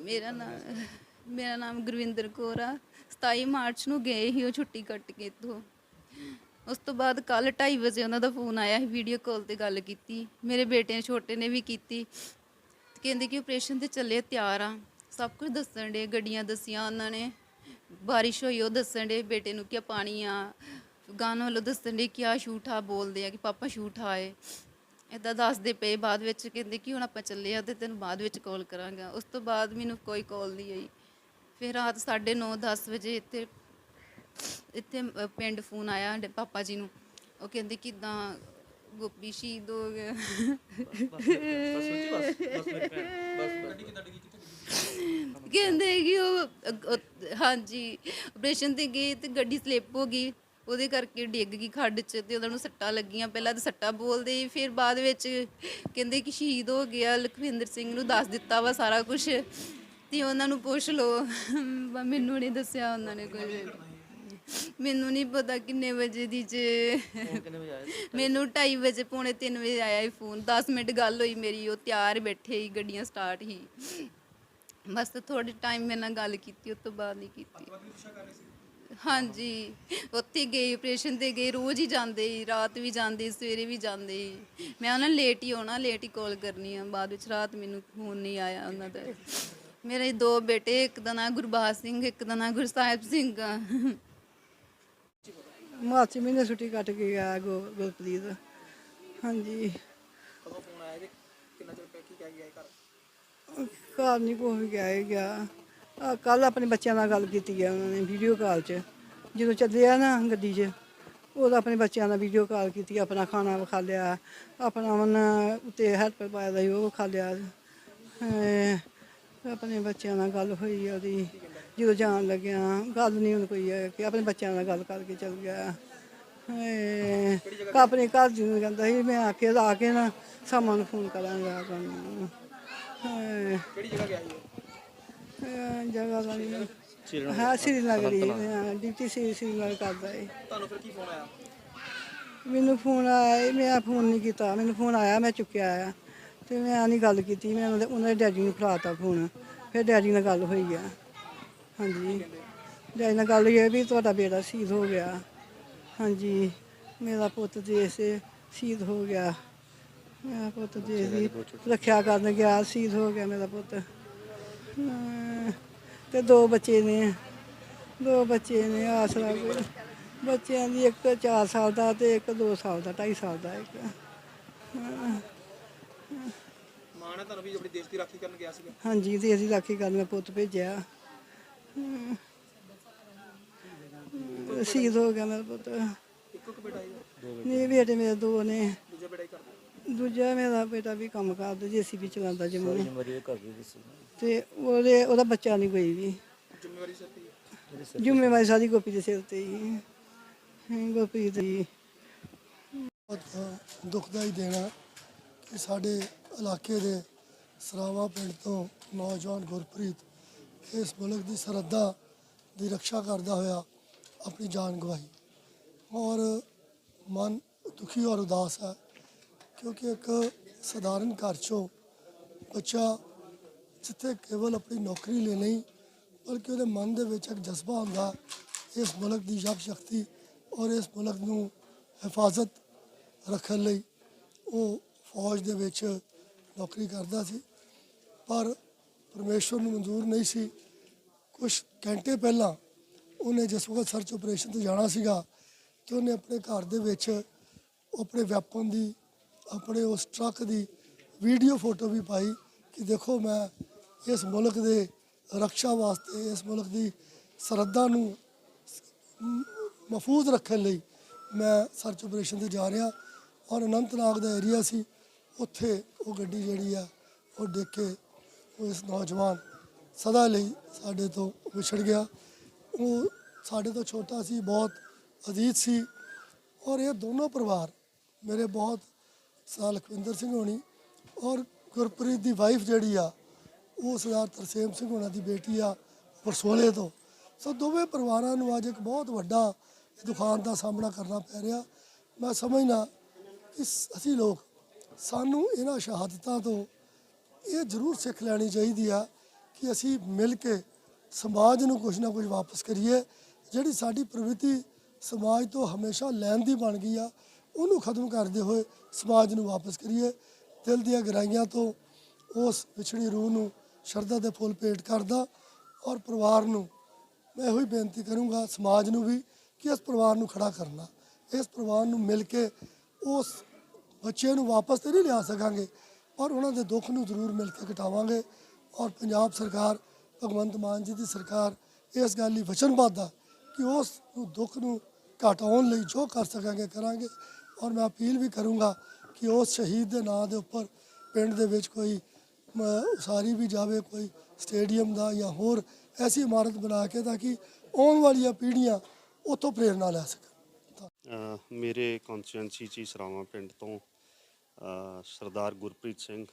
ਮੇਰਾ ਨਾਮ ਮੇਰਾ ਨਾਮ ਗੁਰਵਿੰਦਰ ਕੌਰ ਆ। 27 ਮਾਰਚ ਨੂੰ ਗਏ ਸੀ ਉਹ ਛੁੱਟੀ ਕੱਟ ਕੇ ਇੱਥੋਂ। ਉਸ ਤੋਂ ਬਾਅਦ ਕੱਲ 2:30 ਵਜੇ ਉਹਨਾਂ ਦਾ ਫੋਨ ਆਇਆ ਸੀ ਵੀਡੀਓ ਕਾਲ ਤੇ ਗੱਲ ਕੀਤੀ। ਮੇਰੇ ਬੇਟੇ ਨੇ, ਛੋਟੇ ਨੇ ਵੀ ਕੀਤੀ। ਕਹਿੰਦੇ ਕਿ ਆਪਰੇਸ਼ਨ ਤੇ ਚੱਲੇ, ਤਿਆਰ ਆ। ਸਭ ਕੁਝ ਦੱਸਣ ਦੇ ਗੱਡੀਆਂ ਦੱਸੀਆਂ ਉਹਨਾਂ ਨੇ। ਬਾਰਿਸ਼ ਹੋਈ, ਉਹ ਦੱਸਣ ਦੇ ਬੇਟੇ ਨੂੰ ਕਿ ਪਾਣੀ ਆ। ਗਾਣਾ ਵੱਲੋਂ ਦੱਸਣ ਦੇ ਕਿ ਆ ਸ਼ੂਟ ਬੋਲਦੇ ਆ ਕਿ ਪਾਪਾ ਸ਼ੂਟ ਆਏ ਇਦਾਂ ਦੱਸਦੇ ਪਏ ਬਾਅਦ ਵਿੱਚ, ਕਹਿੰਦੇ ਕਿ ਹੁਣ ਆਪਾਂ ਚੱਲੇ ਆ ਤੇ ਤੈਨੂੰ ਬਾਅਦ ਵਿੱਚ ਕਾਲ ਕਰਾਂਗਾ। ਉਸ ਤੋਂ ਬਾਅਦ ਮੈਨੂੰ ਕੋਈ ਕਾਲ ਨਹੀਂ ਆਈ। ਫਿਰ ਰਾਤ 9:30 10 ਵਜੇ ਇੱਥੇ ਇੱਥੇ ਪਿੰਡ ਫੋਨ ਆਇਆ ਸਾਡੇ ਪਾਪਾ ਜੀ ਨੂੰ। ਉਹ ਕਹਿੰਦੇ ਕਿਦਾਂ ਗੋਪੀ ਸ਼ਹੀਦ ਹੋ ਗਿਆ ਕਹਿੰਦੇ ਕਿ ਉਹ ਹਾਂਜੀ ਆਪਰੇਸ਼ਨ ਤੇ ਗਏ ਤੇ ਗੱਡੀ ਸਲਿੱਪ ਹੋ ਗਈ। ਉਹਦੇ ਕਰਕੇ ਡਿੱਗ ਗਈ ਖੱਡ 'ਚ ਤੇ ਉਹਨਾਂ ਨੂੰ ਸੱਟਾਂ ਲੱਗੀਆਂ। ਪਹਿਲਾਂ ਤਾਂ ਸੱਟਾਂ ਬੋਲਦੇ ਸੀ, ਫਿਰ ਬਾਅਦ ਵਿੱਚ ਕਹਿੰਦੇ ਕਿ ਸ਼ਹੀਦ ਹੋ ਗਿਆ ਲਖਵਿੰਦਰ ਸਿੰਘ ਨੂੰ ਦੱਸ ਦਿੱਤਾ ਵਾ ਸਾਰਾ ਕੁਝ ਤੇ ਉਹਨਾਂ ਨੂੰ ਪੁੱਛ ਲਓ ਬ- ਮੈਨੂੰ ਨਹੀਂ ਦੱਸਿਆ ਉਹਨਾਂ ਨੇ ਕੁਝ ਮੈਨੂੰ ਨਹੀਂ ਪਤਾ ਕਿੰਨੇ ਵਜੇ ਦੀ ਜੇ। ਮੈਨੂੰ 2:30 ਵਜੇ ਪੌਣੇ 3 ਵਜੇ ਆਇਆ ਇਹ ਫੋਨ। 10 ਮਿੰਟ ਗੱਲ ਹੋਈ ਮੇਰੀ ਉਹ ਤਿਆਰ ਬੈਠੇ ਹੀ ਗੱਡੀਆਂ ਸਟਾਰਟ ਹੀ ਬਸ ਥੋੜੀ ਟਾਈਮ ਮੇਰੇ ਨਾਲ ਗੱਲ ਕੀਤੀ ਉਸ ਤੋਂ ਬਾਅਦ ਨਹੀਂ ਕੀਤੀ। ਹਾਂਜੀ। ਉੱਥੇ ਗਏ ਆਪਰੇਸ਼ਨ ਤੇ ਗਏ ਰੋਜ਼ ਹੀ ਜਾਂਦੇ ਸੀ ਰਾਤ ਵੀ ਜਾਂਦੇ ਸੀ, ਸਵੇਰੇ ਵੀ ਜਾਂਦੇ ਸੀ। ਮੈਂ ਉਹਨਾਂ ਨੂੰ ਲੇਟ ਹੀ ਆਉਣਾ ਲੇਟ ਹੀ ਕਾਲ ਕਰਨੀ ਆ। ਬਾਅਦ ਵਿੱਚ ਰਾਤ ਮੈਨੂੰ ਫੋਨ ਨਹੀਂ ਆਇਆ ਉਹਨਾਂ ਦਾ। ਮੇਰੇ ਦੋ ਬੇਟੇ ਇੱਕ ਦਾ ਨਾਂ ਗੁਰਬਾਜ ਸਿੰਘ ਇੱਕ ਦਾ ਨਾਂ ਗੁਰਸਾਹਿਬ ਸਿੰਘ ਆ। ਮਾਰਚ ਮਹੀਨੇ ਛੁੱਟੀ ਕੱਟ ਕੇ ਗਿਆ ਗੋ ਗੁਰਪ੍ਰੀਤ। ਹਾਂਜੀ। ਕਦੋਂ ਫੋਨ ਆਇਆ ਤੇ ਕਿੰਨਾ ਚਿਰ ਪੈ ਕੀ ਕਹਿ ਗਿਆ ਘਰ? ਘਰ ਨਹੀਂ ਕੋਈ ਗਿਆ ਹੀ ਗਿਆ। ਕੱਲ ਆਪਣੇ ਬੱਚਿਆਂ ਨਾਲ ਗੱਲ ਕੀਤੀ ਹੈ ਉਹਨਾਂ ਨੇ ਵੀਡੀਓ ਕਾਲ 'ਚ। ਜਦੋਂ ਚੱਲਿਆ ਨਾ ਗੱਡੀ 'ਚ ਉਹਦਾ ਆਪਣੇ ਬੱਚਿਆਂ ਨਾਲ ਵੀਡੀਓ ਕਾਲ ਕੀਤੀ, ਆਪਣਾ ਖਾਣਾ ਵਿਖਾ ਲਿਆ, ਆਪਣਾ ਉਹਨਾਂ ਉੱਤੇ ਹੈਲਪ ਪਾਇਆ ਦਾ ਸੀ, ਉਹ ਵਿਖਾ ਲਿਆ। ਅਹ ਆਪਣੇ ਬੱਚਿਆਂ ਨਾਲ ਗੱਲ ਹੋਈ ਆ ਉਹਦੀ, ਜਦੋਂ ਜਾਣ ਲੱਗਿਆ, ਗੱਲ ਨਹੀਂ ਹੁਣ ਕੋਈ ਹੈ ਕਿ ਆਪਣੇ ਬੱਚਿਆਂ ਨਾਲ ਗੱਲ ਕਰਕੇ ਚੱਲ ਗਿਆ। ਅਹ ਆਪਣੇ ਘਰ ਜੀ ਨੂੰ ਕਹਿੰਦਾ ਸੀ, ਮੈਂ ਆ ਕੇ ਆ ਕੇ ਨਾ ਸਾਮਾਂ ਨੂੰ ਫੋਨ ਕਰਾਂਗਾ ਤੁਹਾਨੂੰ। ਅਹ ਕਿਹੜੀ ਜਗ੍ਹਾ ਗਿਆ ਸੀ ਅਹ ਜਗ੍ਹਾ ਨਹੀਂ ਹਾਂ ਸ੍ਰੀਨਗਰ ਡਿਊਟੀ ਸੀ ਸ੍ਰੀਨਗਰ ਕਰਦਾ ਹੈ ਤੁਹਾਨੂੰ ਫਿਰ ਕੀ ਫੋਨ ਆਇਆ? ਮੈਨੂੰ ਫੋਨ ਆਇਆ ਮੈਂ ਫੋਨ ਨਹੀਂ ਕੀਤਾ। ਮੈਨੂੰ ਫੋਨ ਆਇਆ ਮੈਂ ਚੁੱਕਿਆ ਆ। ਤੇ ਮੈਂ ਨਹੀਂ ਗੱਲ ਕੀਤੀ ਮੈਂ ਉਹਨਾਂ ਦੇ ਉਹਨਾਂ ਦੇ ਡੈਡੀ ਨੂੰ ਫੜਾਤਾ ਫੋਨ ਫਿਰ ਡੈਡੀ ਨਾਲ ਗੱਲ ਹੋਈ ਆ। ਹਾਂਜੀ। ਡੈਡੀ ਨਾਲ ਗੱਲ ਹੋਈ ਆ ਵੀ ਤੁਹਾਡਾ ਬੇਟਾ ਸ਼ਹੀਦ ਹੋ ਗਿਆ। ਹਾਂਜੀ। ਮੇਰਾ ਪੁੱਤ ਦੇਸ਼ ਸ਼ਹੀਦ ਹੋ ਗਿਆ। ਮੇਰਾ ਪੁੱਤ ਦੇਸ਼ ਦੀ ਰੱਖਿਆ ਕਰਨ ਗਿਆ ਸ਼ਹੀਦ ਹੋ ਗਿਆ ਮੇਰਾ ਪੁੱਤ। ਹਾਂ, ਤੇ ਦੋ ਬੱਚੇ ਨੇ। ਦੋ ਬੱਚੇ ਨੇ ਆਸਰਾ ਕੋਈ ਬੱਚਿਆਂ ਦੀ ਇੱਕ 4 ਸਾਲ ਦਾ ਤੇ ਇੱਕ 2 ਸਾਲ ਦਾ 2.5 ਸਾਲ ਦਾ ਇੱਕ। ਮਾਂ ਨੇ ਤੁਹਾਨੂੰ ਵੀ ਆਪਣੀ ਦੇਸ਼ ਦੀ ਰਾਖੀ ਕਰਨ ਗਿਆ ਸੀਗਾ? ਹਾਂਜੀ ਤੇ ਅਸੀਂ ਰਾਖੀ ਕਰਨ ਮੈਂ ਪੁੱਤ ਭੇਜਿਆ। ਸ਼ਹੀਦ ਹੋ ਗਿਆ ਮੇਰਾ ਪੁੱਤ। ਇੱਕੋ ਇੱਕ ਬੇਟਾ ਸੀਗਾ? ਨਹੀਂ ਬੇਟੇ ਮੇਰੇ ਦੋ ਨੇ। ਦੂਜਾ ਮੇਰਾ ਬੇਟਾ ਵੀ ਕੰਮ ਕਰਦਾ ਜੀਸੀਬੀ ਚਲਾਉਂਦਾ ਜੰਮੂ ਤੇ ਉਹਦੇ ਉਹਦਾ ਬੱਚਾ ਨਹੀਂ ਕੋਈ ਵੀ। ਜ਼ਿੰਮੇਵਾਰੀ। ਜ਼ਿੰਮੇਵਾਰੀ ਸਾਰੀ ਗੋਪੀ ਦੇ ਸਿਰ ਤੇ ਹੀ ਹੈ। ਗੋਪੀ ਦੀ। ਬਹੁਤ ਦੁਖਦਾਈ ਦੇਣਾ ਕਿ ਸਾਡੇ ਇਲਾਕੇ ਦੇ ਸਰਾਵਾ ਪਿੰਡ ਤੋਂ ਨੌਜਵਾਨ ਗੁਰਪ੍ਰੀਤ ਇਸ ਮੁਲਕ ਦੀ ਸਰਹੱਦਾਂ ਦੀ ਰੱਖਿਆ ਕਰਦਾ ਹੋਇਆ ਆਪਣੀ ਜਾਨ ਗਵਾਈ। ਔਰ ਮਨ ਦੁਖੀ ਔਰ ਉਦਾਸ ਹੈ ਕਿਉਂਕਿ ਇੱਕ ਸਧਾਰਨ ਘਰ ਚੋਂ ਬੱਚਾ ਜਿੱਥੇ ਕੇਵਲ ਆਪਣੀ ਨੌਕਰੀ ਲਈ ਨਹੀਂ, ਬਲਕਿ ਉਹਦੇ ਮਨ ਦੇ ਵਿੱਚ ਇੱਕ ਜਜ਼ਬਾ ਹੁੰਦਾ, ਇਸ ਮੁਲਕ ਦੀ ਯਕ ਸ਼ਕਤੀ ਔਰ ਇਸ ਮੁਲਕ ਨੂੰ ਹਿਫਾਜ਼ਤ ਰੱਖਣ ਲਈ ਉਹ ਫੌਜ ਦੇ ਵਿੱਚ ਨੌਕਰੀ ਕਰਦਾ ਸੀ। ਪਰ ਪਰਮੇਸ਼ਵਰ ਨੂੰ ਮਨਜ਼ੂਰ ਨਹੀਂ ਸੀ। ਕੁਝ ਘੰਟੇ ਪਹਿਲਾਂ ਉਹਨੇ ਜਿਸ ਵਕਤ ਸਰਚ ਆਪਰੇਸ਼ਨ ਤੇ ਜਾਣਾ ਸੀਗਾ, ਤੇ ਉਹਨੇ ਆਪਣੇ ਘਰ ਦੇ ਵਿੱਚ ਆਪਣੇ ਵੈਪਨ ਦੀ ਆਪਣੇ ਉਸ ਟਰੱਕ ਦੀ ਵੀਡੀਓ ਫੋਟੋ ਵੀ ਪਾਈ ਕਿ ਦੇਖੋ ਮੈਂ ਇਸ ਮੁਲਕ ਦੇ ਰੱਖਿਆ ਵਾਸਤੇ, ਇਸ ਮੁਲਕ ਦੀ ਸਰਹੱਦਾਂ ਨੂੰ ਮਹਫੂਜ਼ ਰੱਖਣ ਲਈ ਮੈਂ ਸਰਚ ਆਪਰੇਸ਼ਨ ਤੇ ਜਾ ਰਿਹਾ ਔਰ ਅਨੰਤਨਾਗ ਦਾ ਏਰੀਆ ਸੀ। ਉੱਥੇ ਉਹ ਗੱਡੀ ਜਿਹੜੀ ਆ, ਉਹ ਡਿੱਗ ਕੇ ਉਹ ਇਸ ਨੌਜਵਾਨ ਸਦਾ ਲਈ ਸਾਡੇ ਤੋਂ ਵਿਛੜ ਗਿਆ। ਉਹ ਸਾਡੇ ਤੋਂ ਛੋਟਾ ਸੀ, ਬਹੁਤ ਅਜੀਜ਼ ਸੀ ਔਰ ਇਹ ਦੋਨੋਂ ਪਰਿਵਾਰ ਮੇਰੇ ਬਹੁਤ ਸਾਲ ਲਖਵਿੰਦਰ ਸਿੰਘ ਹੋਣੀ ਔਰ ਗੁਰਪ੍ਰੀਤ ਦੀ ਵਾਈਫ ਜਿਹੜੀ ਆ, ਉਹ ਸਰਦਾਰ ਤਰਸੇਮ ਸਿੰਘ ਹੋਣਾ ਦੀ ਬੇਟੀ ਆ ਪਰਸੋਲੇ ਤੋਂ। ਸੋ ਦੋਵੇਂ ਪਰਿਵਾਰਾਂ ਨੂੰ ਅੱਜ ਇੱਕ ਬਹੁਤ ਵੱਡਾ ਦੁਖਾਂਤ ਦਾ ਸਾਹਮਣਾ ਕਰਨਾ ਪੈ ਰਿਹਾ। ਮੈਂ ਸਮਝਦਾ ਕਿ ਅਸੀਂ ਲੋਕ ਸਾਨੂੰ ਇਹਨਾਂ ਸ਼ਹਾਦਤਾਂ ਤੋਂ ਇਹ ਜ਼ਰੂਰ ਸਿੱਖ ਲੈਣੀ ਚਾਹੀਦੀ ਆ ਕਿ ਅਸੀਂ ਮਿਲ ਕੇ ਸਮਾਜ ਨੂੰ ਕੁਝ ਨਾ ਕੁਝ ਵਾਪਸ ਕਰੀਏ। ਜਿਹੜੀ ਸਾਡੀ ਪ੍ਰਵਿਰਤੀ ਸਮਾਜ ਤੋਂ ਹਮੇਸ਼ਾ ਲੈਣ ਦੀ ਬਣ ਗਈ ਆ ਉਹਨੂੰ ਖਤਮ ਕਰਦੇ ਹੋਏ ਸਮਾਜ ਨੂੰ ਵਾਪਸ ਕਰੀਏ। ਦਿਲ ਦੀਆਂ ਗਹਿਰਾਈਆਂ ਤੋਂ ਉਸ ਵਿਛੜੀ ਰੂਹ ਨੂੰ ਸ਼ਰਧਾ ਦੇ ਫੁੱਲ ਭੇਟ ਕਰਦਾ ਔਰ ਪਰਿਵਾਰ ਨੂੰ ਮੈਂ ਇਹੋ ਹੀ ਬੇਨਤੀ ਕਰੂੰਗਾ, ਸਮਾਜ ਨੂੰ ਵੀ, ਕਿ ਇਸ ਪਰਿਵਾਰ ਨੂੰ ਖੜਾ ਕਰਨਾ। ਇਸ ਪਰਿਵਾਰ ਨੂੰ ਮਿਲ ਕੇ ਉਸ ਬੱਚਿਆਂ ਨੂੰ ਵਾਪਸ ਤੇ ਨਹੀਂ ਲਿਆ ਸਕਾਂਗੇ ਔਰ ਉਹਨਾਂ ਦੇ ਦੁੱਖ ਨੂੰ ਜ਼ਰੂਰ ਮਿਲ ਕੇ ਘਟਾਵਾਂਗੇ। ਔਰ ਪੰਜਾਬ ਸਰਕਾਰ, ਭਗਵੰਤ ਮਾਨ ਜੀ ਦੀ ਸਰਕਾਰ ਇਸ ਗੱਲ ਲਈ ਵਚਨਬੱਧ ਆ ਕਿ ਉਸ ਨੂੰ ਦੁੱਖ ਨੂੰ ਘਟਾਉਣ ਲਈ ਜੋ ਕਰ ਸਕਾਂਗੇ, ਕਰਾਂਗੇ। ਔਰ ਮੈਂ ਅਪੀਲ ਵੀ ਕਰੂੰਗਾ ਕਿ ਉਸ ਸ਼ਹੀਦ ਦੇ ਨਾਂ ਦੇ ਉੱਪਰ ਪਿੰਡ ਦੇ ਵਿੱਚ ਕੋਈ ਉਸਾਰੀ ਵੀ ਜਾਵੇ, ਕੋਈ ਸਟੇਡੀਅਮ ਦਾ ਜਾਂ ਹੋਰ ਐਸੀ ਇਮਾਰਤ ਬਣਾ ਕੇ ਤਾਂ ਕਿ ਆਉਣ ਵਾਲੀਆਂ ਪੀੜ੍ਹੀਆਂ ਉੱਥੋਂ ਪ੍ਰੇਰਨਾ ਲੈ ਸਕਣ। ਮੇਰੇ ਕੌਂਸਟੀਟੈਂਸੀ ਚ ਹੀ ਸਰਾਵਾਂ ਪਿੰਡ ਤੋਂ ਸਰਦਾਰ ਗੁਰਪ੍ਰੀਤ ਸਿੰਘ,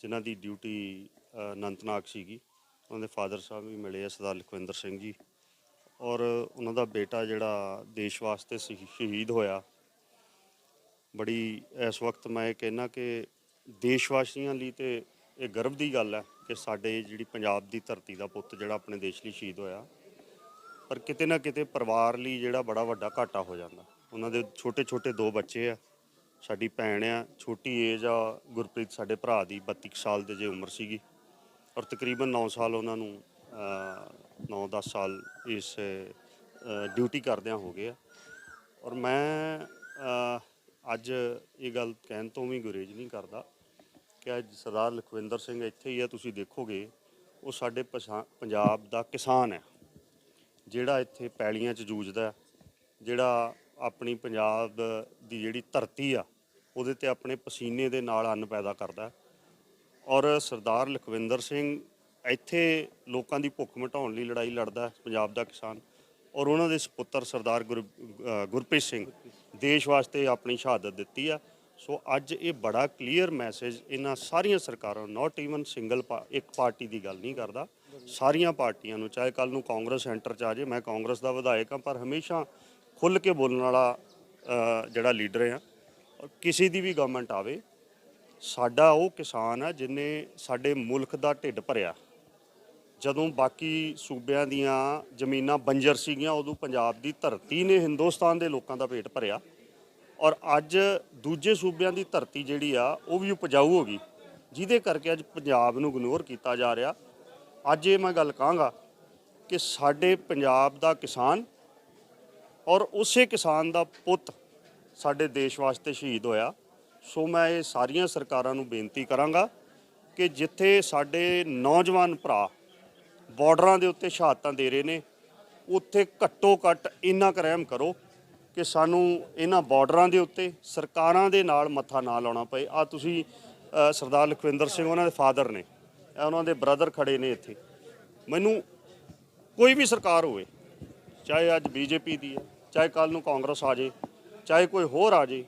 ਜਿਨ੍ਹਾਂ ਦੀ ਡਿਊਟੀ ਅਨੰਤਨਾਗ ਸੀਗੀ, ਉਹਨਾਂ ਦੇ ਫਾਦਰ ਸਾਹਿਬ ਵੀ ਮਿਲੇ ਆ, ਸਰਦਾਰ ਲਖਵਿੰਦਰ ਸਿੰਘ ਜੀ। ਔਰ ਉਹਨਾਂ ਦਾ ਬੇਟਾ ਜਿਹੜਾ ਦੇਸ਼ ਵਾਸਤੇ ਸ਼ਹੀ- ਸ਼ਹੀਦ ਹੋਇਆ ਬੜੀ ਇਸ ਵਕਤ ਮੈਂ ਇਹ ਕਹਿਣਾ ਕਿ ਦੇਸ਼ ਵਾਸੀਆਂ ਲਈ ਤੇ ਇਹ ਗਰਵ ਦੀ ਗੱਲ ਹੈ ਕਿ ਸਾਡੇ ਜਿਹੜੀ ਪੰਜਾਬ ਦੀ ਧਰਤੀ ਦਾ ਪੁੱਤ ਜਿਹੜਾ ਆਪਣੇ ਦੇਸ਼ ਲਈ ਸ਼ਹੀਦ ਹੋਇਆ, ਪਰ ਕਿਤੇ ਨਾ ਕਿਤੇ ਪਰਿਵਾਰ ਲਈ ਜਿਹੜਾ ਬੜਾ ਵੱਡਾ ਘਾਟਾ ਹੋ ਜਾਂਦਾ। ਉਹਨਾਂ ਦੇ ਛੋਟੇ ਛੋਟੇ ਦੋ ਬੱਚੇ ਆ, ਸਾਡੀ ਭੈਣ ਆ, ਛੋਟੀ ਏਜ ਆ, ਗੁਰਪ੍ਰੀਤ ਸਾਡੇ ਭਰਾ ਦੀ 32 ਕੁ ਸਾਲ ਦੇ ਜੇ ਉਮਰ ਸੀਗੀ, ਔਰ ਤਕਰੀਬਨ 9 ਸਾਲ ਉਹਨਾਂ ਨੂੰ 9-10 ਸਾਲ ਇਸ ਡਿਊਟੀ ਕਰਦਿਆਂ ਹੋ ਗਏ ਆ। ਔਰ ਮੈਂ ਅੱਜ ਇਹ ਗੱਲ ਕਹਿਣ ਤੋਂ ਵੀ ਗੁਰੇਜ ਨਹੀਂ ਕਰਦਾ ਕਿ ਅੱਜ ਸਰਦਾਰ ਲਖਵਿੰਦਰ ਸਿੰਘ ਇੱਥੇ ਹੀ ਆ, ਤੁਸੀਂ ਦੇਖੋਗੇ, ਉਹ ਸਾਡੇ ਪਛਾ- ਪੰਜਾਬ ਦਾ ਕਿਸਾਨ ਹੈ। ਜਿਹੜਾ ਇੱਥੇ ਪੈਲੀਆਂ 'ਚ ਜੂਝਦਾ ਜਿਹੜਾ ਆਪਣੀ ਪੰਜਾਬ ਦੀ ਜਿਹੜੀ ਧਰਤੀ ਆ, ਉਹਦੇ ਤੇ ਆਪਣੇ ਪਸੀਨੇ ਦੇ ਨਾਲ ਅੰਨ ਪੈਦਾ ਕਰਦਾ ਔਰ ਸਰਦਾਰ ਲਖਵਿੰਦਰ ਸਿੰਘ ਇੱਥੇ ਲੋਕਾਂ ਦੀ ਭੁੱਖ ਮਿਟਾਉਣ ਲਈ ਲੜਾਈ ਲੜਦਾ ਪੰਜਾਬ ਦਾ ਕਿਸਾਨ। ਔਰ ਉਹਨਾਂ ਦੇ ਸੁਪੁੱਤਰ ਸਰਦਾਰ ਗੁਰ ਗੁਰਪ੍ਰੀਤ ਸਿੰਘ ਦੇਸ਼ ਵਾਸਤੇ ਆਪਣੀ ਸ਼ਹਾਦਤ ਦਿੱਤੀ ਆ। ਸੋ ਅੱਜ ਇਹ ਬੜਾ ਕਲੀਅਰ ਮੈਸੇਜ ਇਹਨਾਂ ਸਾਰੀਆਂ ਸਰਕਾਰਾਂ ਨਾਟ ਈਵਨ ਸਿੰਗਲ ਇੱਕ ਪਾਰਟੀ ਦੀ ਗੱਲ ਨਹੀਂ ਕਰਦਾ। ਸਾਰੀਆਂ ਪਾਰਟੀਆਂ ਨੂੰ, ਚਾਹੇ ਕੱਲ ਨੂੰ ਕਾਂਗਰਸ ਸੈਂਟਰ ਚ ਆ ਜੇ, ਮੈਂ ਕਾਂਗਰਸ ਦਾ ਵਿਧਾਇਕ ਹਾਂ, ਪਰ ਹਮੇਸ਼ਾ ਖੁੱਲ ਕੇ ਬੋਲਣ ਵਾਲਾ ਜਿਹੜਾ ਲੀਡਰ ਆ ਔਰ ਕਿਸੇ ਦੀ ਵੀ ਗਵਰਨਮੈਂਟ ਆਵੇ, ਸਾਡਾ ਉਹ ਕਿਸਾਨ ਆ ਜਿਨੇ ਸਾਡੇ ਮੁਲਕ ਦਾ ਢਿੱਡ ਭਰਿਆ। ਜਦੋਂ ਬਾਕੀ ਸੂਬਿਆਂ ਦੀਆਂ ਜ਼ਮੀਨਾਂ ਬੰਜਰ ਸੀਗੀਆਂ, ਉਦੋਂ ਪੰਜਾਬ ਦੀ ਧਰਤੀ ਨੇ ਹਿੰਦੁਸਤਾਨ ਦੇ ਲੋਕਾਂ ਦਾ ਪੇਟ ਭਰਿਆ ਔਰ ਅੱਜ ਦੂਜੇ ਸੂਬਿਆਂ ਦੀ ਧਰਤੀ ਜਿਹੜੀ ਆ, ਉਹ ਵੀ ਉਪਜਾਊ ਹੋ ਗਈ, ਜਿਹਦੇ ਕਰਕੇ ਅੱਜ ਪੰਜਾਬ ਨੂੰ ਇਗਨੋਰ ਕੀਤਾ ਜਾ ਰਿਹਾ। ਅੱਜ ਇਹ ਮੈਂ ਗੱਲ ਕਹਾਂਗਾ ਕਿ ਸਾਡੇ ਪੰਜਾਬ ਦਾ ਕਿਸਾਨ ਔਰ ਉਸੇ ਕਿਸਾਨ ਦਾ ਪੁੱਤ ਸਾਡੇ ਦੇਸ਼ ਵਾਸਤੇ ਸ਼ਹੀਦ ਹੋਇਆ। ਸੋ ਮੈਂ ਇਹ ਸਾਰੀਆਂ ਸਰਕਾਰਾਂ ਨੂੰ ਬੇਨਤੀ ਕਰਾਂਗਾ ਕਿ ਜਿੱਥੇ ਸਾਡੇ ਨੌਜਵਾਨ ਭਰਾ ਬਾਰਡਰਾਂ ਦੇ ਉੱਤੇ ਸ਼ਹਾਦਤਾਂ ਦੇ ਰਹੇ ਨੇ। ਉੱਥੇ ਘੱਟੋ ਘੱਟ ਇੰਨਾ ਕੁ ਰਹਿਮ ਕਰੋ ਕਿ ਸਾਨੂੰ ਇਹਨਾਂ ਬਾਰਡਰਾਂ ਦੇ ਉੱਤੇ ਸਰਕਾਰਾਂ ਦੇ ਨਾਲ ਮੱਥਾ ਨਾ ਲਾਉਣਾ ਪਏ। ਆ ਤੁਸੀਂ ਸਰਦਾਰ ਲਖਵਿੰਦਰ ਸਿੰਘ ਉਹਨਾਂ ਦੇ ਫਾਦਰ ਨੇ ਉਹਨਾਂ ਦੇ ਬ੍ਰਦਰ ਖੜੇ ਨੇ ਇੱਥੇ। ਮੈਨੂੰ ਕੋਈ ਵੀ ਸਰਕਾਰ ਹੋਵੇ, ਚਾਹੇ ਅੱਜ ਬੀਜੇਪੀ ਦੀ ਹੈ, ਚਾਹੇ ਕੱਲ ਨੂੰ ਕਾਂਗਰਸ ਆ ਜੇ, ਚਾਹੇ ਕੋਈ ਹੋਰ ਆ ਜੇ,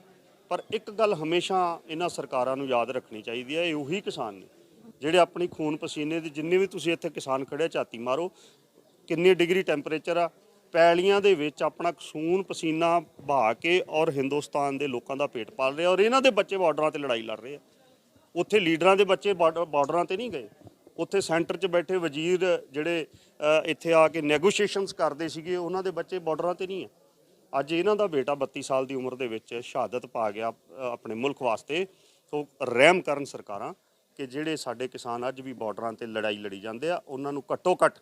ਪਰ ਇੱਕ ਗੱਲ ਹਮੇਸ਼ਾ ਇਹਨਾਂ ਸਰਕਾਰਾਂ ਨੂੰ ਯਾਦ ਰੱਖਣੀ ਚਾਹੀਦੀ ਹੈ, ਇਹ ਉਹੀ ਕਿਸਾਨ ਨੇ। ਜਿਹੜੇ ਆਪਣੀ ਖੂਨ ਪਸੀਨੇ ਦੇ ਜਿੰਨੇ ਵੀ ਤੁਸੀਂ ਇੱਥੇ ਕਿਸਾਨ ਖੜੇ ਝਾਤੀ ਮਾਰੋ, ਕਿੰਨੀ ਡਿਗਰੀ ਟੈਂਪਰੇਚਰ ਆ, ਪੈਲੀਆਂ ਦੇ ਵਿੱਚ ਆਪਣਾ ਖੂਨ ਪਸੀਨਾ ਬਹਾ ਕੇ ਔਰ ਹਿੰਦੁਸਤਾਨ ਦੇ ਲੋਕਾਂ ਦਾ ਪੇਟ ਪਾਲ ਰਹੇ ਔਰ ਇਹਨਾਂ ਦੇ ਬੱਚੇ ਬਾਰਡਰਾਂ ਤੇ ਲੜਾਈ ਲੜ ਰਹੇ ਆ। ਉੱਥੇ ਲੀਡਰਾਂ ਦੇ ਬੱਚੇ ਬਾਰਡਰ- ਬਾਰਡਰਾਂ ਤੇ ਨਹੀਂ ਗਏ। ਉੱਥੇ ਸੈਂਟਰ 'ਚ ਬੈਠੇ ਵਜ਼ੀਰ ਜਿਹੜੇ ਇੱਥੇ ਆ ਕੇ ਨੈਗੋਸ਼ੀਏਸ਼ਨਸ ਕਰਦੇ ਸੀਗੇ, ਉਹਨਾਂ ਦੇ ਬੱਚੇ ਬਾਰਡਰਾਂ ਤੇ ਨਹੀਂ ਆ। ਅੱਜ ਇਹਨਾਂ ਦਾ ਬੇਟਾ 32 ਸਾਲ ਦੀ ਉਮਰ ਦੇ ਵਿੱਚ ਸ਼ਹਾਦਤ ਪਾ ਗਿਆ ਆਪਣੇ ਮੁਲਕ ਵਾਸਤੇ। ਸੋ ਰਹਿਮ ਕਰਨ ਸਰਕਾਰਾਂ। ਕਿ ਜਿਹੜੇ ਸਾਡੇ ਕਿਸਾਨ ਅੱਜ ਵੀ ਬਾਰਡਰਾਂ ਤੇ ਲੜਾਈ ਲੜੀ ਜਾਂਦੇ ਆ ਉਹਨਾਂ ਨੂੰ ਘੱਟੋ ਘੱਟ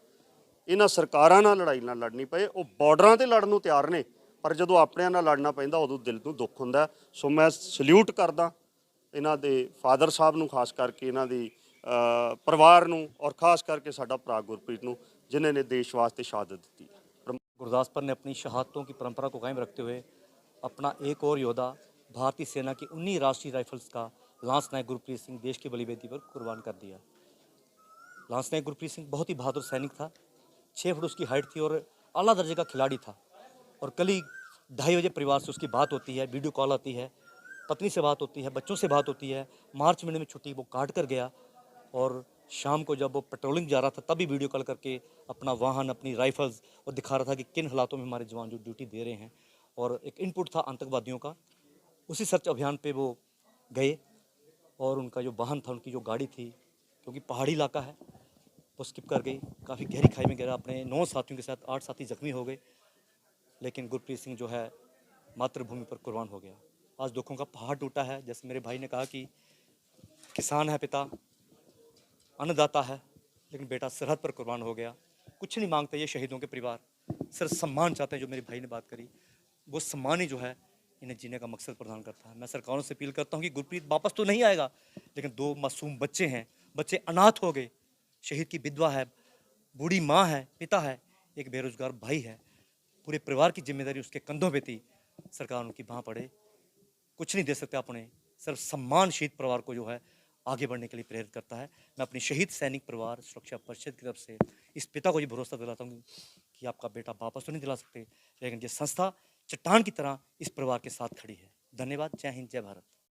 ਇਹਨਾਂ ਸਰਕਾਰਾਂ ਨਾਲ ਲੜਾਈ ਨਾਲ ਲੜਨੀ ਪਏ ਉਹ ਬਾਰਡਰਾਂ ਤੇ ਲੜਨ ਨੂੰ ਤਿਆਰ ਨੇ ਪਰ ਜਦੋਂ ਆਪਣਿਆਂ ਨਾਲ ਲੜਨਾ ਪੈਂਦਾ ਉਦੋਂ ਦਿਲ ਨੂੰ ਦੁੱਖ ਹੁੰਦਾ ਸੋ ਮੈਂ ਸਲੂਟ ਕਰਦਾ ਇਹਨਾਂ ਦੇ ਫਾਦਰ ਸਾਹਿਬ ਨੂੰ ਖਾਸ ਕਰਕੇ ਇਹਨਾਂ ਦੀ ਅ, ਪਰਿਵਾਰ ਨੂੰ ਔਰ ਖਾਸ ਕਰਕੇ ਸਾਡਾ ਭਰਾ ਗੁਰਪ੍ਰੀਤ ਨੂੰ ਜਿਨ੍ਹਾਂ ਨੇ ਦੇਸ਼ ਵਾਸਤੇ ਸ਼ਹਾਦਤ ਦਿੱਤੀ गुरदास पर ने अपनी शहादतों की परंपरा को कायम रखते हुए अपना एक और योद्धा भारतीय सेना की उन्हीं राष्ट्रीय राइफल्स का लांस नायक गुरप्रीत सिंह देश की बलिवेदी पर कुर्बान कर दिया। लांस नायक गुरप्रीत सिंह बहुत ही बहादुर सैनिक था। छः फुट उसकी हाइट थी और अला दर्जे का खिलाड़ी था। और कल ही ढाई बजे परिवार से उसकी बात होती है, वीडियो कॉल आती है, पत्नी से बात होती है, बच्चों से बात होती है। मार्च महीने में छुट्टी वो काट कर गया और शाम को जब वो पेट्रोलिंग जा रहा था, तभी वीडियो कॉल करके अपना वाहन, अपनी राइफल्स और दिखा रहा था कि किन हालातों में हमारे जवान जो ड्यूटी दे रहे हैं। और एक इनपुट था आतंकवादियों का। उसी सर्च अभियान पे वो गए। और उनका जो वाहन था, उनकी जो गाड़ी थी, क्योंकि पहाड़ी इलाका है, वो स्किप कर गई। काफ़ी गहरी खाई में गिरा अपने नौ साथियों के साथ आठ साथी जख्मी हो गए। लेकिन गुरप्रीत सिंह जो है, मातृभूमि पर कुर्बान हो गया। आज दुखों का पहाड़ टूटा है। जैसे मेरे भाई ने कहा कि किसान है पिता, अन्नदाता है, लेकिन बेटा सरहद पर कुर्बान हो गया। कुछ नहीं मांगते ये शहीदों के परिवार। सिर्फ़ सम्मान चाहते हैं, जो मेरे भाई ने बात करी। वो सम्मान ही जो है इन्हें जीने का मकसद प्रदान करता है। मैं सरकारों से अपील करता हूँ कि गुरप्रीत वापस तो नहीं आएगा, लेकिन दो मासूम बच्चे हैं। बच्चे अनाथ हो गए। शहीद की विधवा है, बूढ़ी माँ है, पिता है, एक बेरोजगार भाई है। पूरे परिवार की ज़िम्मेदारी उसके कंधों पे थी। सरकार उनकी बाह पड़े। कुछ नहीं दे सकते अपने। सिर्फ़ सम्मान शहीद परिवार को जो है आगे बढ़ने के लिए प्रेरित करता है। मैं अपनी शहीद सैनिक परिवार सुरक्षा परिषद की तरफ़ से इस पिता को ये भरोसा दिलाता हूँ कि आपका बेटा वापस तो नहीं दिला सकते, लेकिन ये संस्था चट्टान की तरह इस परिवार के साथ खड़ी है धन्यवाद जय हिंद जय भारत